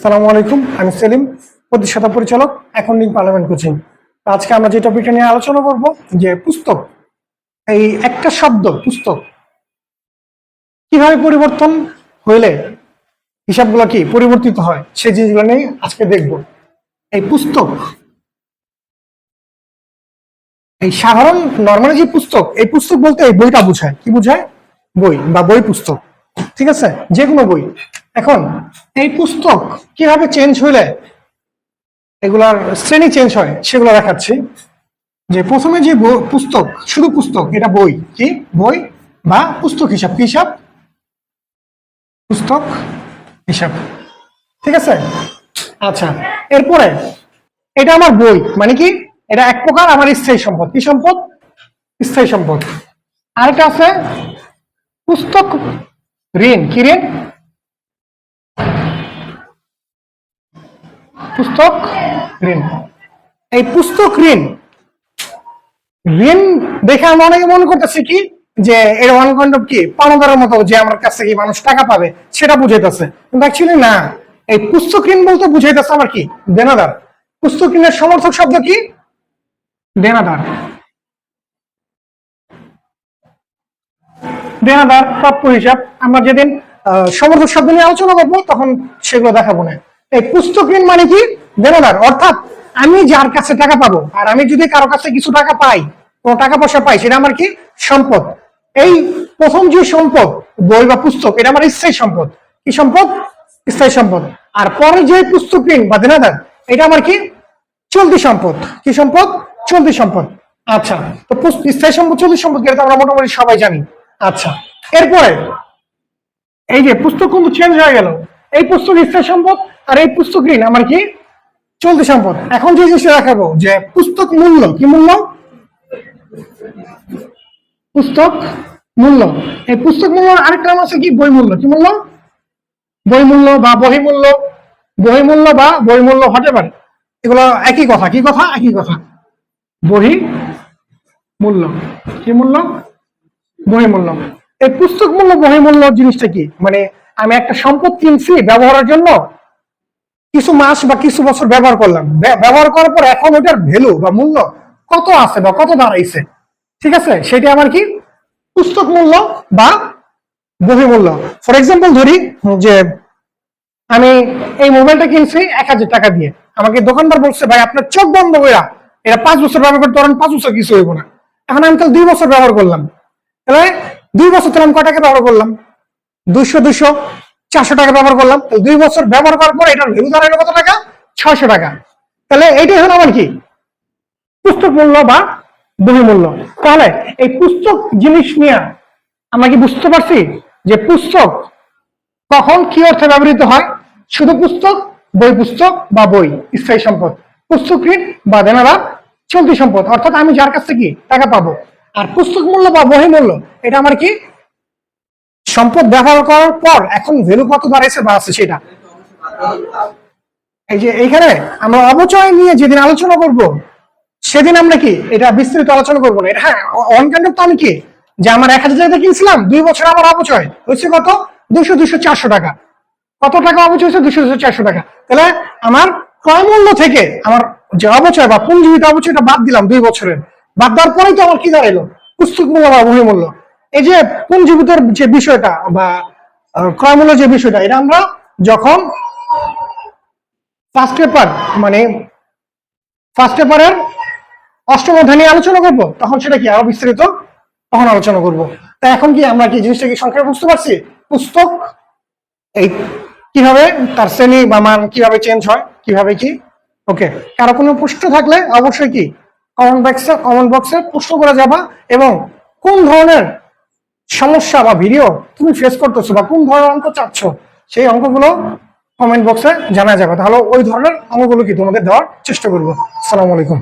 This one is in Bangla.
সালামু আলাইকুম, আমি সেলিম, প্রতিষ্ঠাতা পরিচালক, এখন পার্লামেন্ট কোচিং। আজকে আমরা যে টপিকটা নিয়ে আলোচনা করব, যে পুস্তক, এই একটা শব্দ, পুস্তক, কীভাবে পরিবর্তন হইলে হিসাবগুলো কি পরিবর্তিত হয় সেই জিনিসগুলো নিয়ে আজকে দেখব। এই পুস্তক, এই সাধারণ, নর্মালি যে পুস্তক, এই পুস্তক বলতে এই বইটা বোঝায়। কি বোঝায়? বই, বা বই পুস্তক, ঠিক আছে? যে কোনো বই। এখন এই পুস্তক কীভাবে চেঞ্জ হইলে এগুলার শ্রেণি চেঞ্জ হয় সেগুলো দেখাচ্ছি। যে প্রথমে যে পুস্তক, শুধু পুস্তক, এটা বই কি? বই বা পুস্তক হিসাব, কি হিসাব? পুস্তক হিসাব। ঠিক আছে? আচ্ছা এরপরে এটা আমার বই মানে কি? এটা এক প্রকার আমার স্থায়ী সম্পদ। কি সম্পদ? স্থায়ী সম্পদ। আরেকটা আছে, পুস্তক ঋণ। কি ঋণ? পুস্তক ঋণ। এই পুস্তক ঋণ ঋণ দেখে আমরা অনেকে মনে করতেছি কি, যে এর ওয়ান কাইন্ড অফ কি? পাওনাদারের মতো যে আমার কাছ থেকে মানুষ টাকা পাবে, সেটা বুঝাইতেছে। কিন্তু অ্যাকচুয়ালি না। এই পুস্তক ঋণ বলতে বুঝাইতেছে আমার কি? দেনাদার। পুস্তক ঋণের সমর্থক শব্দ কি? দেনাদার। দেনাদার প্রাপ্য হিসাব। আমরা যেদিন সমর্থক শব্দ নিয়ে আলোচনা করব, তখন সেগুলো দেখাবো না। এই পুস্তক ঋণ মানে কি? দেনাদার। অর্থাৎ আমি যার কাছে টাকা পাবো আর আমি যদি কারও কাছে কিছু টাকা পাই, কোনো টাকা পয়সা পাই, সেটা আমার কি? সম্পদ। এই প্রথম যে সম্পদ, বই বা পুস্তক, এটা আমার স্থায়ী সম্পদ। কি সম্পদ? স্থায়ী সম্পদ। আর পরে যে পুস্তক ঋণ বা দেনাদার, এটা আমার কি? চলতি সম্পদ। কি সম্পদ? চলতি সম্পদ। আচ্ছা তো স্থায়ী সম্পদ, চলতি সম্পদ এটা আমরা মোটামুটি সবাই জানি। আচ্ছা এরপরে এই যে পুস্তক কিন্তু চেঞ্জ হয়ে গেল। এই পুস্তক স্থায়ী সম্পদ আর এই পুস্তক ঋণ আমার কি চলতি সম্পদ। এখন যে জিনিসটা দেখাবো, যে পুস্তক মূল্য, কি মূল্য? পুস্তক মূল্য। এই পুস্তক মূল্য আরেকটা নাম আছে কি? বই মূল্য কি মূল্য? বই মূল্য বা বহি মূল্য বহি মূল্য বা বই মূল্য হতে পারে। এগুলো একই কথা। কি কথা? একই কথা। বহি মূল্য কি মূল্য? বহিমূল্য। এই পুস্তক মূল্য, বহিমূল্য জিনিসটা কি? মানে আমি একটা সম্পদ কিনছি ব্যবহারের জন্য। কিছু মাস বা কিছু বছর ব্যবহার করলাম। ব্যবহার করার পর এখন ওটার ভ্যালু বা মূল্য কত আছে বা কত দাঁড়াইছে? ঠিক আছে? সেটা আমার কি পুস্তক মূল্য বা বহি মূল্য? ফর এক্সাম্পল ধরি যে আমি এই মোবাইলটা কিনছি এক হাজার টাকা দিয়ে। আমাকে দোকানদার বলছে, ভাই, আপনার চোখ বন্ধ করে এটা পাঁচ বছর ব্যবহার করতে পারেন, পাঁচ বছর কিছু হইব না। এখন আমি তাহলে দুই বছর ব্যবহার করলাম। তাহলে দুই বছর তাহলে আমি কয় টাকা ব্যবহার করলাম? দুইশো দুইশো, চারশো টাকা ব্যবহার করলাম। দুই বছর ব্যবহার করার পর এটার ভ্যালু দাঁড়াল কত টাকা? ছয়শো টাকা। তাহলে এইটাই হলো আমার কি? পুস্তক মূল্য বা বহি মূল্য। তাহলে এই পুস্তক জিনিস নিয়ে আমরা কি বুঝতে পারছি যে পুস্তক কখন কি অর্থে ব্যবহৃত হয়? শুধু পুস্তক, বই পুস্তক বা বই, স্থায়ী সম্পদ। পুস্তক ঋণ বা দেনাদার চলতি সম্পদ। অর্থাৎ আমি যার কাছ থেকে টাকা পাবো। আর পুস্তক মূল্য বা বহি মূল্য, এটা আমার কি? সম্পদ ব্যবহার করার পর এখন ভ্যালু কত দাঁড়াইছে বা আছে সেটা? এই যে এইখানে আমরা অবচয় নিয়ে যেদিন আলোচনা করব, সেদিন আমরা কি এটা বিস্তারিত আলোচনা করব না? এটা হ্যাঁ অন কাইন্ড তো আমি কি? যে আমার এক হাজার টাকা কিনছিলাম, দুই বছর আমার অবচয় হচ্ছে কত? দুশো দুশো, চারশো টাকা। কত টাকা অবচয় হচ্ছে দুশো দুশো, চারশো টাকা। তাহলে আমার ক্রয় মূল্য থেকে আমার যে অবচয় বা পুঞ্জীবিত অবচয়টা বাদ দিলাম দুই বছরের। বাদ দেওয়ার পরেই তো আমার কি দাঁড়াইলো? পুস্তক মূল্য বা বহি মূল্য এই যে পুঞ্জীবিতর যে বিষয়টা বা আহ, যে বিষয়টা এটা আমরা যখন ফার্স্ট পেপার মানে ফার্স্ট পেপারের অষ্টম অধ্যায় নিয়ে আলোচনা করব তখন সেটা কি আরও বিস্তারিত তখন আলোচনা করব। তা এখন কি আমরা কি জিনিসটা কি সংক্ষেপে বুঝতে পারছি? পুস্তক এই কীভাবে তার শ্রেণি বা মান কীভাবে চেঞ্জ হয় কীভাবে কি? ওকে কারও কোনো প্রশ্ন থাকলে অবশ্যই কি? কমেন্ট বক্সে কমেন্ট বক্সে প্রশ্ন করে যাবা এবং কোন ধরনের সমস্যা বা ভিডিও তুমি ফেস করতেছো বা কোন ধরনের অঙ্ক চাচ্ছ, সেই অঙ্কগুলো কমেন্ট বক্সে জানা যাবে। তাহলে ওই ধরনের অঙ্কগুলো কি তোমাদের দেওয়ার চেষ্টা করব। আসসালামু আলাইকুম।